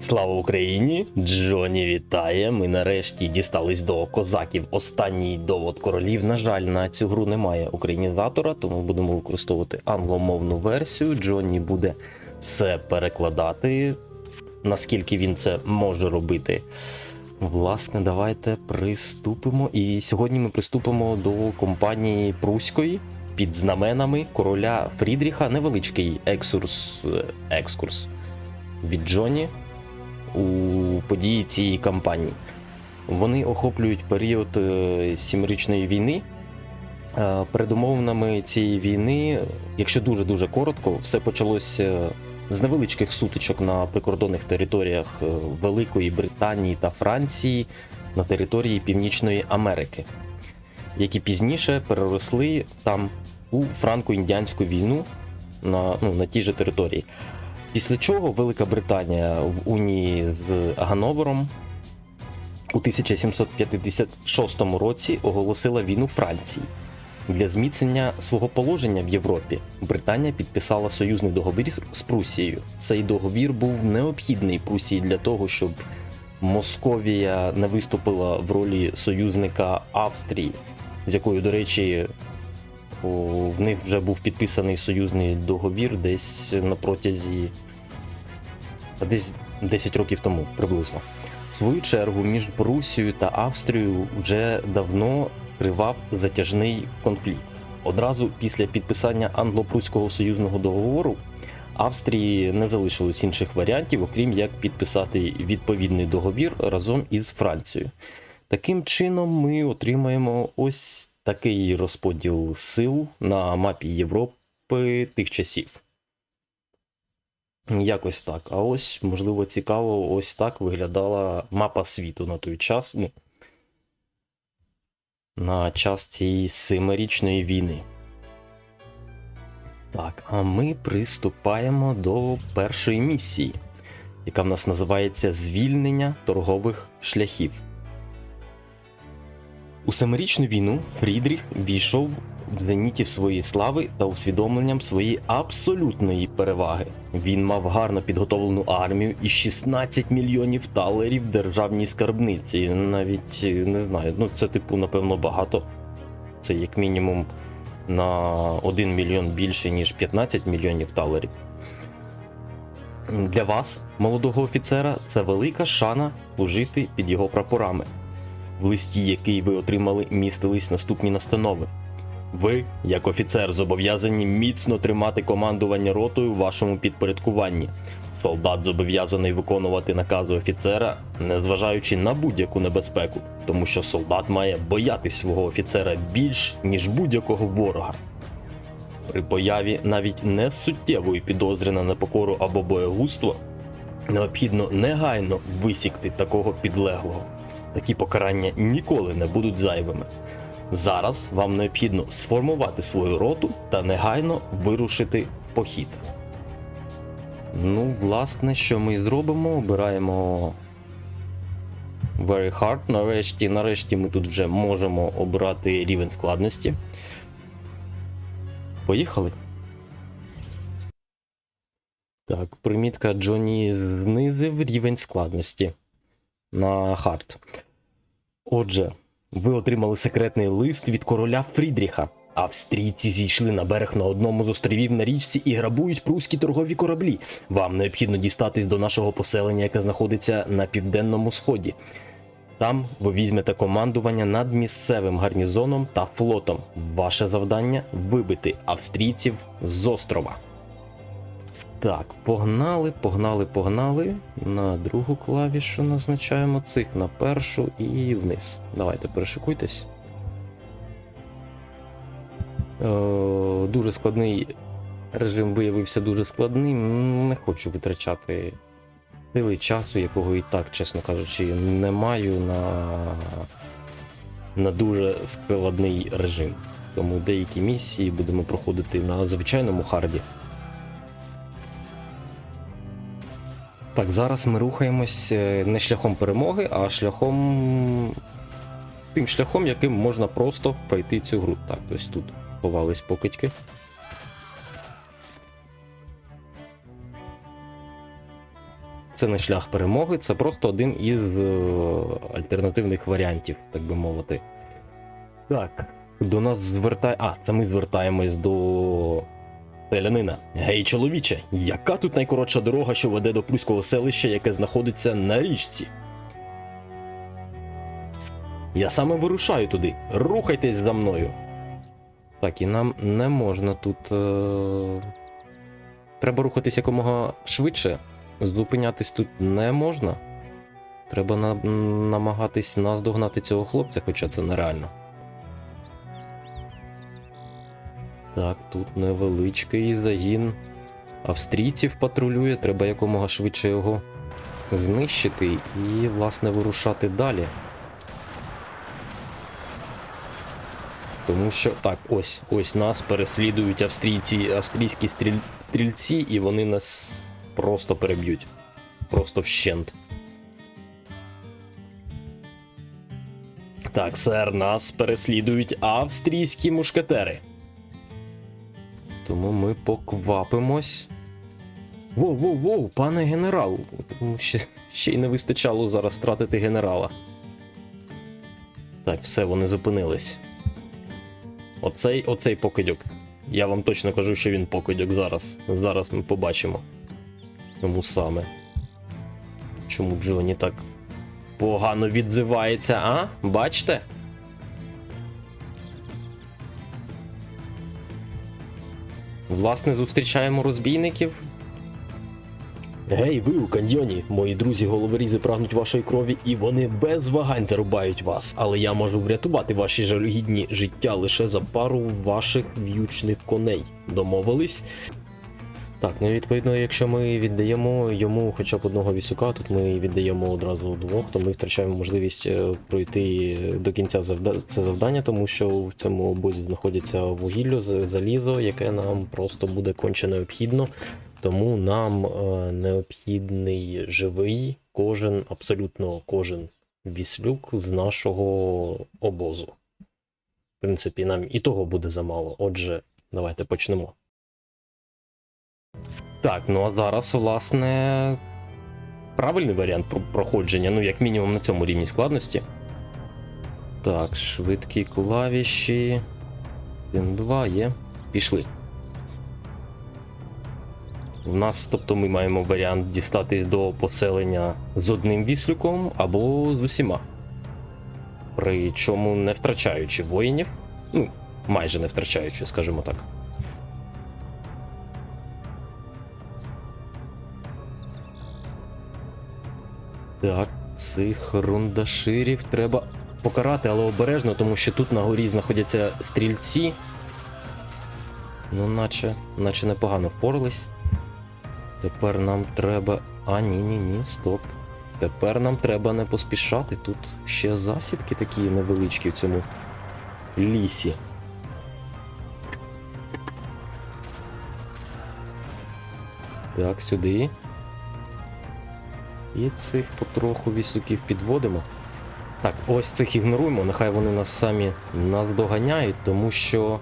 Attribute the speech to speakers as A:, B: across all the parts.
A: Слава Україні! Джоні вітає! Ми нарешті дістались до козаків. Останній довод королів. На жаль, на цю гру немає українізатора, тому будемо використовувати англомовну версію. Джоні буде все перекладати, наскільки він це може робити. Власне, давайте приступимо. І сьогодні ми приступимо до компанії Пруської під знаменами короля Фрідріха. Невеличкий екскурс, екскурс від Джоні у події цієї кампанії. Вони охоплюють період е, сімирічної війни. Е, Передумовними цієї війни, якщо дуже-дуже коротко, все почалося з невеличких сутичок на прикордонних територіях е, Великої Британії та Франції на території Північної Америки, які пізніше переросли там у франко-індіанську війну на, ну, на тій же території. Після чого Велика Британія в унії з Гановером у 1756 році оголосила війну Франції. Для зміцнення свого положення в Європі Британія підписала союзний договір з Прусією. Цей договір був необхідний Прусії для того, щоб Московія не виступила в ролі союзника Австрії, з якою, до речі, в них вже був підписаний союзний договір десь на протязі десь 10 років тому приблизно. В свою чергу між Прусією та Австрією вже давно тривав затяжний конфлікт. Одразу після підписання англо-пруського союзного договору Австрії не залишилось інших варіантів, окрім як підписати відповідний договір разом із Францією. Таким чином, ми отримаємо ось такий розподіл сил на мапі Європи тих часів. Якось так. А ось, можливо, цікаво, ось так виглядала мапа світу на той час. Ну, на час цієї семирічної війни. Так, а ми приступаємо до першої місії, яка в нас називається Звільнення торгових шляхів. У семирічну війну Фрідріх війшов в зенітів своєї слави та усвідомленням своєї абсолютної переваги. Він мав гарно підготовлену армію і 16 мільйонів талерів державній скарбниці. Навіть е, не знаю, ну це типу, напевно, багато. Це як мінімум на 1 мільйон більше, ніж 15 мільйонів талерів. Для вас, молодого офіцера, це велика шана служити під його прапорами. В листі, який ви отримали, містились наступні настанови. Ви, як офіцер, зобов'язані міцно тримати командування ротою в вашому підпорядкуванні. Солдат зобов'язаний виконувати накази офіцера, незважаючи на будь-яку небезпеку, тому що солдат має боятись свого офіцера більш, ніж будь-якого ворога. При появі навіть не суттєвої підозри на непокору або боєгузтво, необхідно негайно висікти такого підлеглого. Такі покарання ніколи не будуть зайвими. Зараз вам необхідно сформувати свою роту та негайно вирушити в похід. Ну, власне, що ми зробимо? Обираємо Very Hard. Нарешті, нарешті ми тут вже можемо обрати рівень складності. Поїхали. Так, примітка Джоні знизив рівень складності на хард. Отже, ви отримали секретний лист від короля Фрідріха. Австрійці зійшли на берег на одному з островів на річці і грабують прусські торгові кораблі. Вам необхідно дістатись до нашого поселення, яке знаходиться на південному сході. Там ви візьмете командування над місцевим гарнізоном та флотом. Ваше завдання вибити австрійців з острова. Так, погнали, погнали, погнали. На другу клавішу назначаємо цих на першу і вниз. Давайте перешикуйтесь. Е, дуже складний режим виявився дуже складним. Не хочу витрачати сили часу, якого і так, чесно кажучи, не маю на, на дуже складний режим. Тому деякі місії будемо проходити на звичайному харді. Так, зараз ми рухаємось е, не шляхом перемоги, а шляхом. тим шляхом, яким можна просто пройти цю гру. Так, ось тут ховались покидьки. це не шлях перемоги, це просто один із е, альтернативних варіантів, так би мовити. Так, до нас звертає. А, це ми звертаємось до селянина. Гей, чоловіче, яка тут найкоротша дорога, що веде до Пруського селища, яке знаходиться на річці? Я саме вирушаю туди. Рухайтесь за мною. Так, і нам не можна тут. Е... Треба рухатись якомога швидше. Зупинятись тут не можна. Треба на... намагатись наздогнати цього хлопця, хоча це нереально. Так, тут невеличкий загін австрійців патрулює, треба якомога швидше його знищити і, власне, вирушати далі. Тому що так, ось ось нас переслідують австрійці, австрійські стріль, стрільці, і вони нас просто переб'ють. Просто вщент. Так, сер, нас переслідують австрійські мушкетери. Тому ми поквапимось. Воу, воу, воу, пане генерал. Ще, ще й не вистачало зараз втратити генерала. Так, все, вони зупинились. Оцей, оцей покидьок. Я вам точно кажу, що він покидьок зараз. Зараз ми побачимо. Чому саме? Чому Джоні так погано відзивається, а? Бачите? Власне, зустрічаємо розбійників. Гей, ви у каньйоні. Мої друзі головорізи прагнуть вашої крові, і вони без вагань зарубають вас. Але я можу врятувати ваші жалюгідні життя лише за пару ваших в'ючних коней. Домовились? Так, ну відповідно, якщо ми віддаємо йому хоча б одного вісюка, тут ми віддаємо одразу двох, то ми втрачаємо можливість е, пройти до кінця це завдання, тому що в цьому обозі знаходиться вугілля, залізо, яке нам просто буде конче необхідно. Тому нам е, необхідний живий кожен, абсолютно кожен віслюк з нашого обозу. В принципі, нам і того буде замало. Отже, давайте почнемо. Так, ну а зараз, власне, правильний варіант проходження, ну, як мінімум на цьому рівні складності. Так, швидкі клавіші. 1-2 є. Пішли. У нас, тобто, ми маємо варіант дістатись до поселення з одним віслюком або з усіма. Причому не втрачаючи воїнів. Ну, майже не втрачаючи, скажімо так. Так, цих рундаширів треба покарати, але обережно, тому що тут на горі знаходяться стрільці. Ну, наче, наче непогано впорались. Тепер нам треба. А, ні, ні, ні, стоп. Тепер нам треба не поспішати. Тут ще засідки такі невеличкі в цьому лісі. Так, сюди. І цих потроху вісюків підводимо. Так, ось цих ігноруємо, нехай вони нас самі наздоганяють, тому що.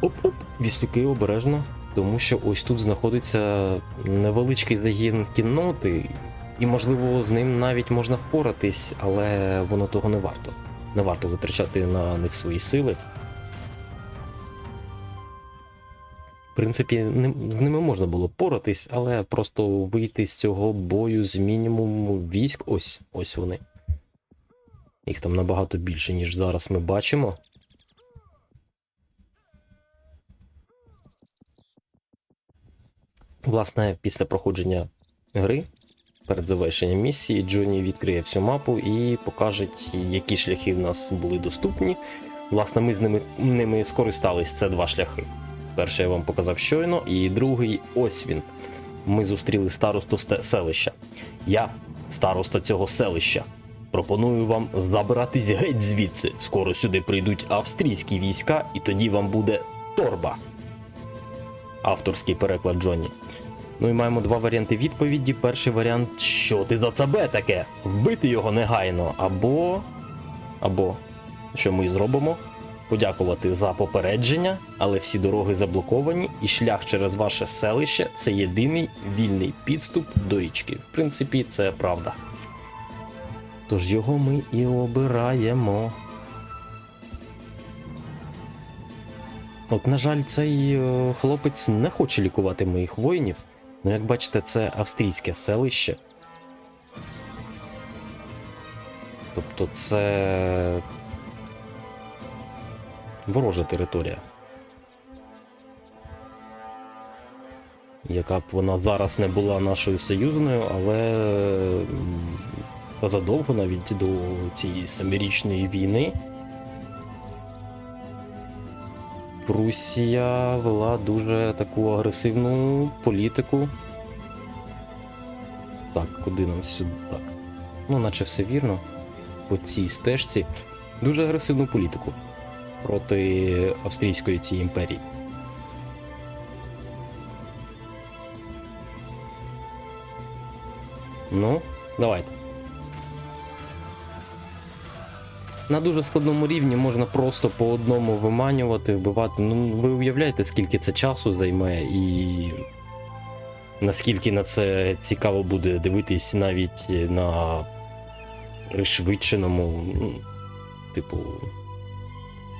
A: Оп-оп, віслюки обережно. Тому що ось тут знаходиться невеличкий загін кінноти, і, можливо, з ним навіть можна впоратись, але воно того не варто. Не варто витрачати на них свої сили. Принципі, ним- з ними можна було поратись, але просто вийти з цього бою з мінімуму військ. Ось, ось вони. Їх там набагато більше, ніж зараз ми бачимо. Власне, після проходження гри, перед завершенням місії, Джоні відкриє всю мапу і покаже, які шляхи в нас були доступні. Власне, ми з ними, ними скористались. Це два шляхи. Перший я вам показав щойно, і другий ось він. Ми зустріли старосту селища. Я, староста цього селища. Пропоную вам забиратись геть звідси. Скоро сюди прийдуть австрійські війська, і тоді вам буде торба. Авторський переклад Джонні. Ну і маємо два варіанти відповіді. Перший варіант: що ти за цабе таке? Вбити його негайно. Або. Або. Що ми зробимо? Подякувати за попередження, але всі дороги заблоковані, і шлях через ваше селище це єдиний вільний підступ до річки. В принципі, це правда. Тож його ми і обираємо. От, на жаль, цей е, хлопець не хоче лікувати моїх воїнів. Ну, як бачите, це австрійське селище. Тобто це ворожа територія. Яка б вона зараз не була нашою союзною, але задовго навіть до цієї семирічної війни Прусія вела дуже таку агресивну політику. Так, куди нам сюди? Так. Ну, наче все вірно. По цій стежці. Дуже агресивну політику проти австрійської цієї імперії. Ну, давайте. На дуже складному рівні можна просто по одному виманювати, вбивати. Ну, ви уявляєте, скільки це часу займе, і наскільки на це цікаво буде дивитись навіть на пришвидшеному, ну, типу,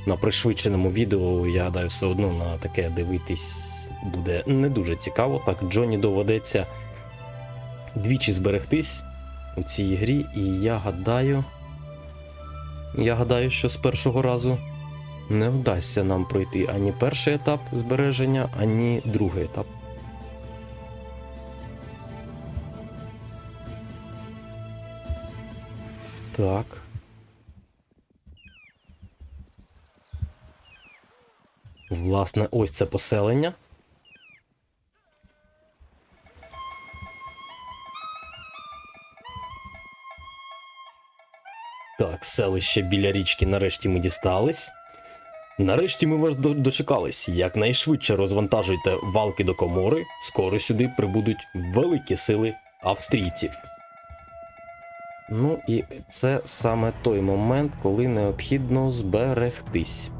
A: на пришвидшеному відео, я гадаю, все одно на таке дивитись буде не дуже цікаво. Так, Джоні доведеться двічі зберегтись у цій грі, і я гадаю. Я гадаю, що з першого разу не вдасться нам пройти ані перший етап збереження, ані другий етап. Так. Власне, ось це поселення. Так, селище біля річки нарешті ми дістались. Нарешті ми вас дочекались. Якнайшвидше розвантажуйте валки до комори, скоро сюди прибудуть великі сили австрійців. Ну і це саме той момент, коли необхідно зберегтись.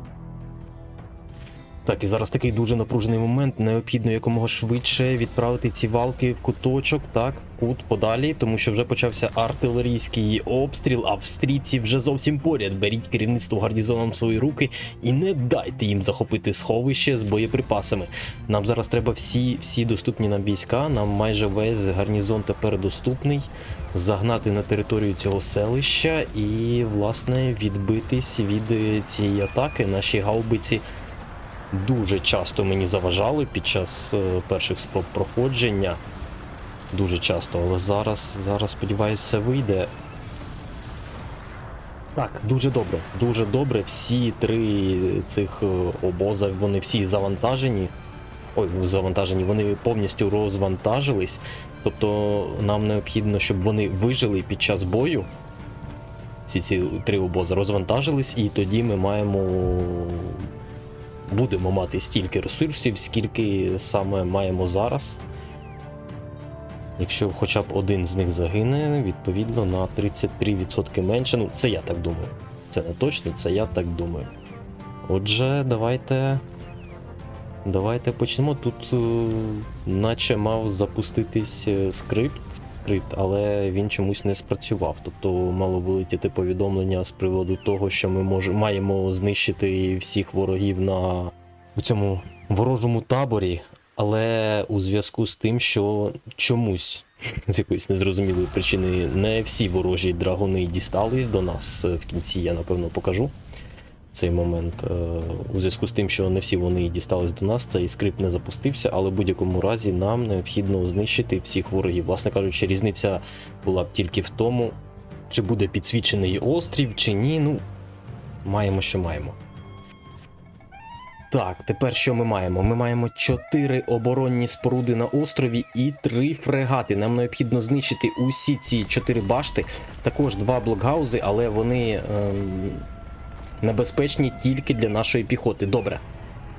A: Так, і зараз такий дуже напружений момент. Необхідно якомога швидше відправити ці валки в куточок, так, кут подалі, тому що вже почався артилерійський обстріл. Австрійці вже зовсім поряд. Беріть керівництво гарнізоном в свої руки і не дайте їм захопити сховище з боєприпасами. Нам зараз треба всі, всі доступні нам війська. Нам майже весь гарнізон тепер доступний. Загнати на територію цього селища і, власне, відбитись від е, цієї атаки. Наші гаубиці дуже часто мені заважали під час е, перших спроб проходження. Дуже часто, але зараз, зараз сподіваюся, все вийде. Так, дуже добре, дуже добре. Всі три цих е, обоза, вони всі завантажені. Ой, завантажені, вони повністю розвантажились. Тобто нам необхідно, щоб вони вижили під час бою. Всі ці три обози розвантажились, і тоді ми маємо будемо мати стільки ресурсів, скільки саме маємо зараз. Якщо хоча б один з них загине, відповідно на 33% менше. Ну, це я так думаю. Це не точно, це я так думаю. Отже, давайте. Давайте почнемо. Тут, е, наче мав запуститись е, скрипт, скрипт, але він чомусь не спрацював. Тобто мало вилетіти повідомлення з приводу того, що ми мож, маємо знищити всіх ворогів на у цьому ворожому таборі, але у зв'язку з тим, що чомусь з якоїсь незрозумілої причини не всі ворожі драгуни дістались до нас. Е, В кінці я напевно покажу цей момент. Е, У зв'язку з тим, що не всі вони дістались до нас, цей скрипт не запустився, але в будь-якому разі нам необхідно знищити всіх ворогів. Власне кажучи, різниця була б тільки в тому, чи буде підсвічений острів, чи ні. Ну, маємо, що маємо. Так, тепер що ми маємо? Ми маємо чотири оборонні споруди на острові і три фрегати. Нам необхідно знищити усі ці чотири башти. Також два блокгаузи, але вони ем, небезпечні тільки для нашої піхоти. Добре.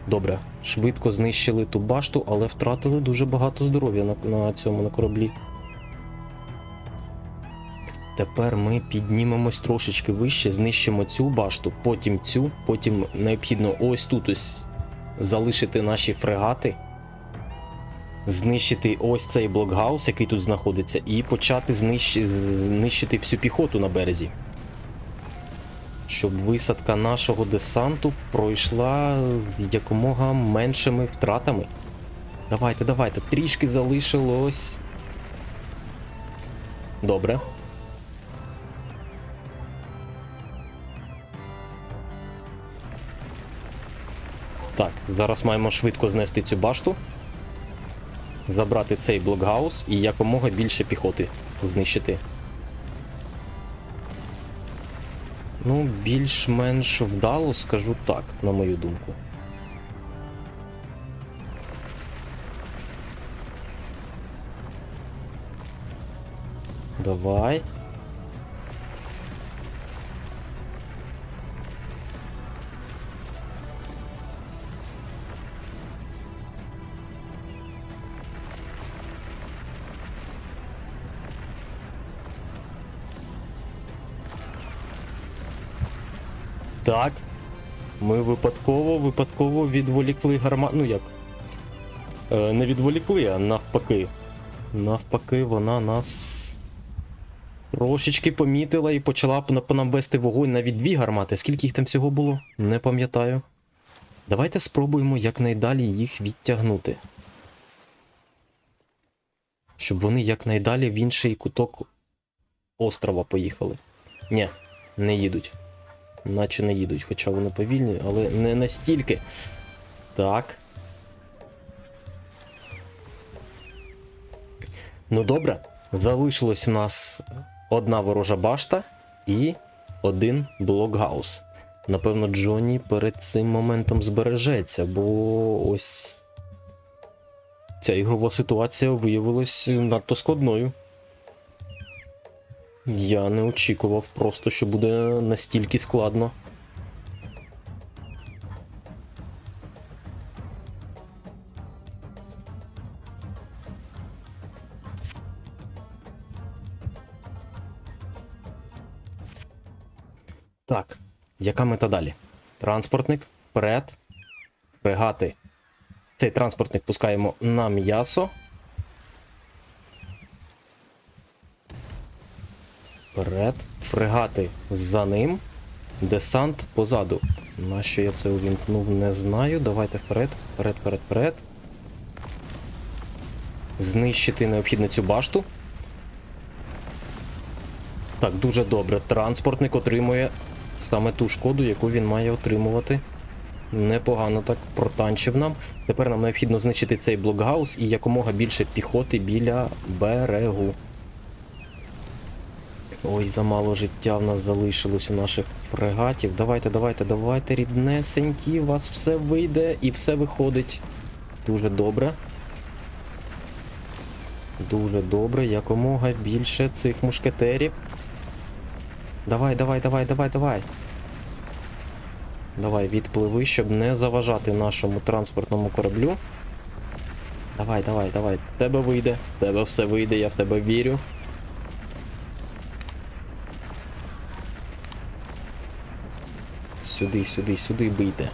A: Добре. Швидко знищили ту башту, але втратили дуже багато здоров'я на, на цьому на кораблі. Тепер ми піднімемось трошечки вище, знищимо цю башту, потім цю, потім необхідно ось тут ось залишити наші фрегати, знищити ось цей блокгаус, який тут знаходиться, і почати знищ... знищити всю піхоту на березі. Щоб висадка нашого десанту пройшла якомога меншими втратами. Давайте, давайте, трішки залишилось. Добре. Так, зараз маємо швидко знести цю башту, забрати цей блокгаус і якомога більше піхоти знищити. Ну, більш-менш вдало, скажу так, на мою думку. Давай. Так. Ми випадково, випадково відволікли гарма... Ну як? Е, не відволікли, а навпаки. Навпаки, вона нас трошечки помітила і почала по нам вести вогонь навіть дві гармати. Скільки їх там всього було? Не пам'ятаю. Давайте спробуємо якнайдалі їх відтягнути. Щоб вони якнайдалі в інший куток острова поїхали. Ні, не їдуть. Наче не їдуть, хоча вони повільні, але не настільки. Так. Ну добре. Залишилось у нас одна ворожа башта і один блокгаус. Напевно, Джонні перед цим моментом збережеться, бо ось ця ігрова ситуація виявилась надто складною. Я не очікував просто, що буде настільки складно. Так, яка мета далі? Транспортник, вперед, фрегати. Цей транспортник пускаємо на м'ясо. Вперед. Фрегати за ним. Десант позаду. Нащо я це увімкнув, не знаю. Давайте вперед, вперед, вперед, вперед. Знищити необхідно цю башту. Так, дуже добре. Транспортник отримує саме ту шкоду, яку він має отримувати. Непогано так протанчив нам. Тепер нам необхідно знищити цей блокгаус і якомога більше піхоти біля берегу. Ой, замало життя в нас залишилось у наших фрегатів. Давайте, давайте, давайте, ріднесенькі, у вас все вийде і все виходить. Дуже добре. Дуже добре, якомога більше цих мушкетерів. Давай, давай, давай, давай, давай. Давай, відпливи, щоб не заважати нашому транспортному кораблю. Давай, давай, давай. Тебе вийде. Тебе все вийде, я в тебе вірю. Сюди, сюди, сюди бийте.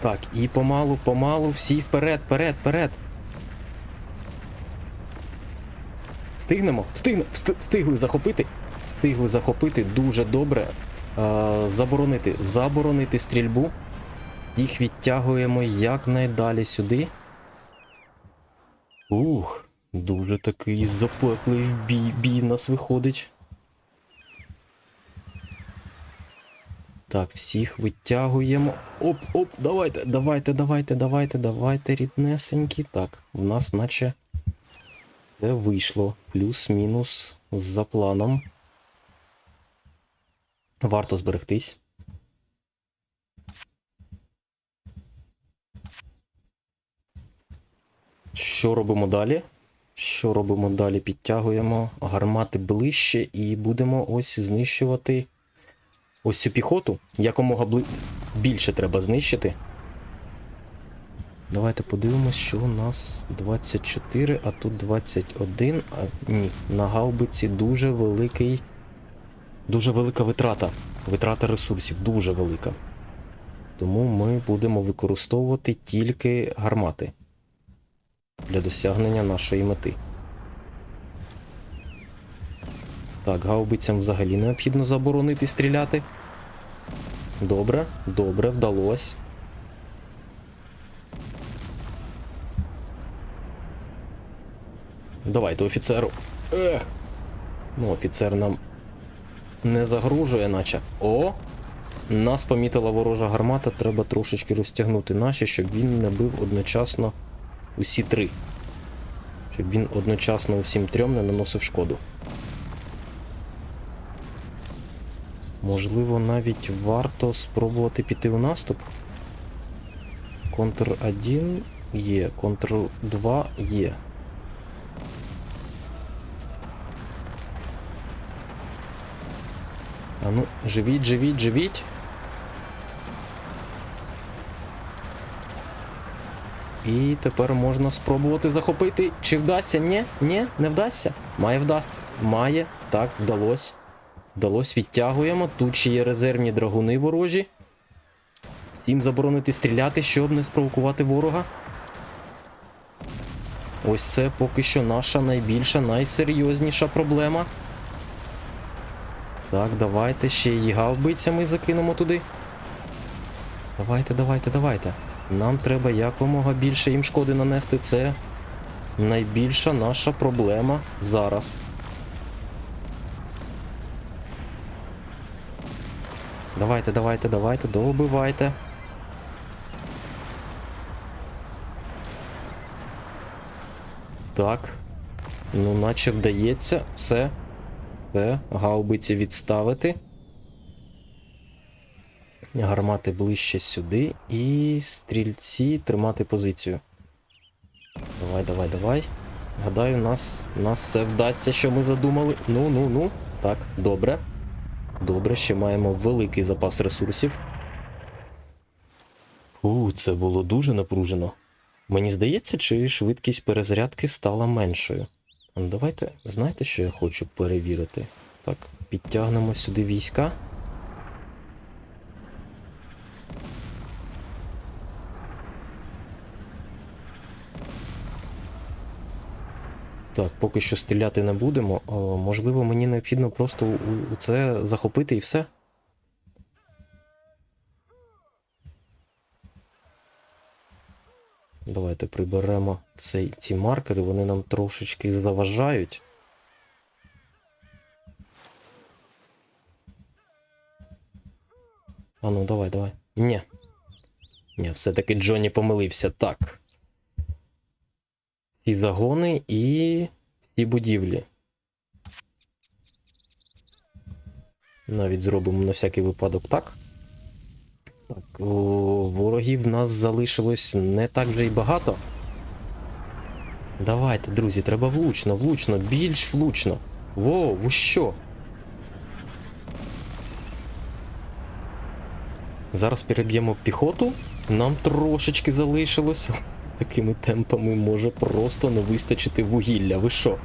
A: Так, і помалу, помалу, всі вперед, вперед, вперед. Встигнемо? Встигнемо, Вст- встигли захопити. Встигли захопити дуже добре. Е, заборонити. Заборонити стрільбу. Їх відтягуємо якнайдалі сюди. Ух, дуже такий запеклий бій, бій нас виходить. Так, всіх витягуємо. Оп, оп, давайте, давайте, давайте, давайте, давайте, ріднесенькі. Так, в нас наче все вийшло. Плюс-мінус за планом. Варто зберегтись. Що робимо далі? Що робимо далі? Підтягуємо гармати ближче і будемо ось знищувати ось цю піхоту. Якомога бли... більше треба знищити. Давайте подивимось, що у нас 24, а тут 21. А, ні, на гаубиці дуже великий. Дуже велика витрата. Витрата ресурсів дуже велика. Тому ми будемо використовувати тільки гармати для досягнення нашої мети. Так, гаубицям взагалі необхідно заборонити стріляти. Добре, добре, вдалось. Давайте офіцеру. Ех. Ну, офіцер нам не загрожує, наче. О! Нас помітила ворожа гармата, треба трошечки розтягнути наші, щоб він не бив одночасно усі три. Щоб він одночасно усім трьом не наносив шкоду. Можливо, навіть варто спробувати піти у наступ. Контр 1 є, контр 2 є. А ну, живіть, живіть, живіть. І тепер можна спробувати захопити. Чи вдасться? Ні? Ні, не вдасться. Має вдасть. Має. Так, вдалось. Вдалось, відтягуємо. Тут ще є резервні драгуни ворожі. Всім заборонити стріляти, щоб не спровокувати ворога. Ось це поки що наша найбільша, найсерйозніша проблема. Так, давайте ще її гаубицями закинемо туди. Давайте, давайте, давайте. Нам треба якомога більше їм шкоди нанести. Це найбільша наша проблема зараз. Давайте, давайте, давайте, добивайте. Так. Ну, наче вдається. Все. Все. Гаубиці відставити. Гармати ближче сюди. І стрільці тримати позицію. Давай, давай, давай. Гадаю, нас, нас все вдасться, що ми задумали. Ну, ну, ну. Так, добре. Добре, ще маємо великий запас ресурсів. У, це було дуже напружено. Мені здається, чи швидкість перезарядки стала меншою. Давайте, знаєте, що я хочу перевірити? Так, підтягнемо сюди війська. Так, поки що стріляти не будемо. О, можливо, мені необхідно просто у це захопити і все. Давайте приберемо цей, ці маркери, вони нам трошечки заважають. А ну, давай, давай. Ні. Ні, все-таки Джонні помилився. Так. Всі загони і всі будівлі. Навіть зробимо на всякий випадок так. Так, о, ворогів в нас залишилось не так вже й багато. Давайте, друзі, треба влучно, влучно, більш влучно. Воу, ви що? Зараз переб'ємо піхоту. Нам трошечки залишилось. Такими темпами може просто не вистачити вугілля. Ви що?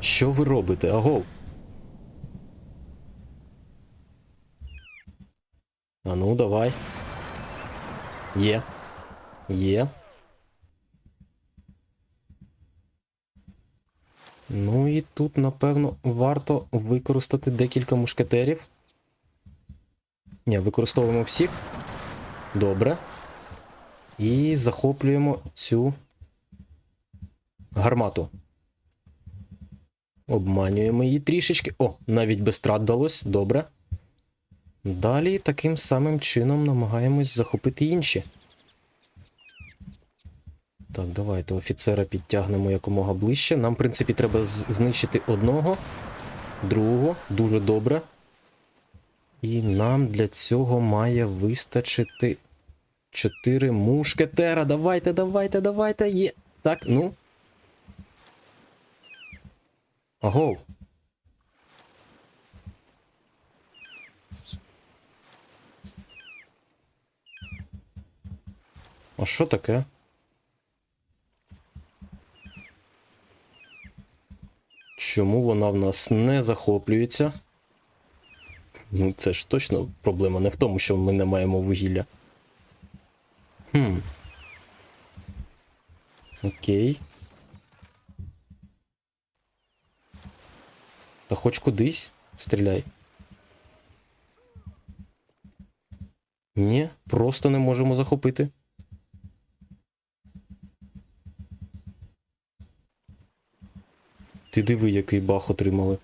A: Що ви робите? Агов? А ну, давай. Є. Є. Ну і тут, напевно, варто використати декілька мушкетерів. Ні, використовуємо всіх. Добре. І захоплюємо цю гармату. Обманюємо її трішечки. О, навіть без страт вдалось. Добре. Далі таким самим чином намагаємось захопити інші. Так, давайте офіцера підтягнемо якомога ближче. Нам, в принципі, треба знищити одного, другого, дуже добре. І нам для цього має вистачити Чотири мушкетера. Давайте, давайте, давайте. Є. Так, ну. Ого. А що таке? Чому вона в нас не захоплюється? Ну, це ж точно проблема не в тому, що ми не маємо вугілля. Хм. Окей. Та хоч кудись стріляй. Ні, просто не можемо захопити. Ти диви, який бах отримали.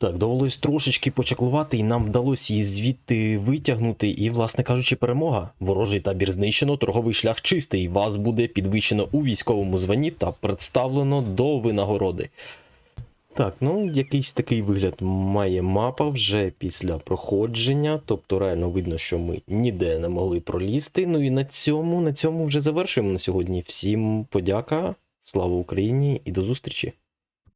A: Так, довелось трошечки почаклувати, і нам вдалося її звідти витягнути. І, власне кажучи, перемога. Ворожий табір знищено, торговий шлях чистий. Вас буде підвищено у військовому званні та представлено до винагороди. Так, ну якийсь такий вигляд має мапа вже після проходження. Тобто реально видно, що ми ніде не могли пролізти. Ну і на цьому, на цьому вже завершуємо на сьогодні. Всім подяка, слава Україні і до зустрічі!